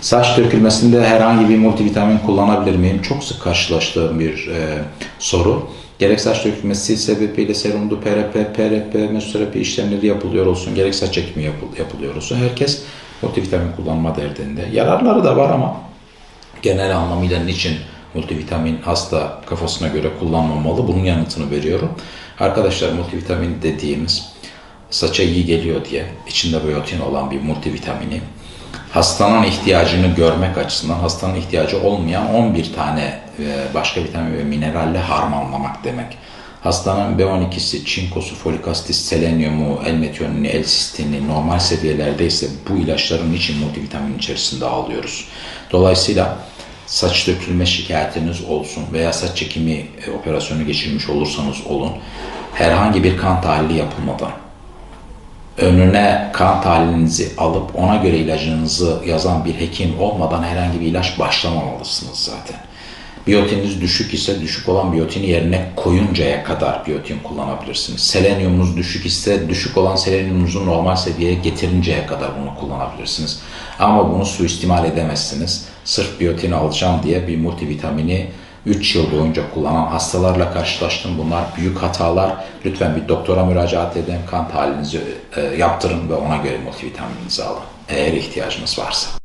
Saç dökülmesinde herhangi bir multivitamin kullanabilir miyim? Çok sık karşılaştığım bir e, soru. Gerek saç dökülmesi sebebiyle serumdu, PRP, PRP, mezoterapi işlemleri yapılıyor olsun, gerek saç ekimi yapıl- yapılıyor olsun. Herkes multivitamin kullanma derdinde. Yararları da var ama genel anlamıyla niçin multivitamin hasta kafasına göre kullanmamalı bunun yanıtını veriyorum. Arkadaşlar multivitamin dediğimiz saça iyi geliyor diye içinde biyotin olan bir multivitamini hastanın ihtiyacını görmek açısından hastanın ihtiyacı olmayan 11 tane e, başka vitamin ve mineralle harmanlamak demek. Hastanın B12'si, çinkosu, folik asit, selenyumu, L-metionini, L-sistini normal seviyelerdeyse bu ilaçların için multivitamin içerisinde alıyoruz. Dolayısıyla saç dökülme şikayetiniz olsun veya saç çekimi e, operasyonu geçirmiş olursanız olun herhangi bir kan tahlili yapılmadan önüne kan tahlilinizi alıp ona göre ilacınızı yazan bir hekim olmadan herhangi bir ilaç başlamamalısınız zaten. Biyotininiz düşük ise düşük olan biyotini yerine koyuncaya kadar biyotin kullanabilirsiniz. Selenyumunuz düşük ise düşük olan selenyumunuzu normal seviyeye getirinceye kadar bunu kullanabilirsiniz. Ama bunu suistimal edemezsiniz. Sırf biyotin alacağım diye bir multivitamini 3 yıl boyunca kullanan hastalarla karşılaştım. Bunlar büyük hatalar. Lütfen bir doktora müracaat edin, kan tahlilinizi e, yaptırın ve ona göre multivitamininizi alın. Eğer ihtiyacınız varsa.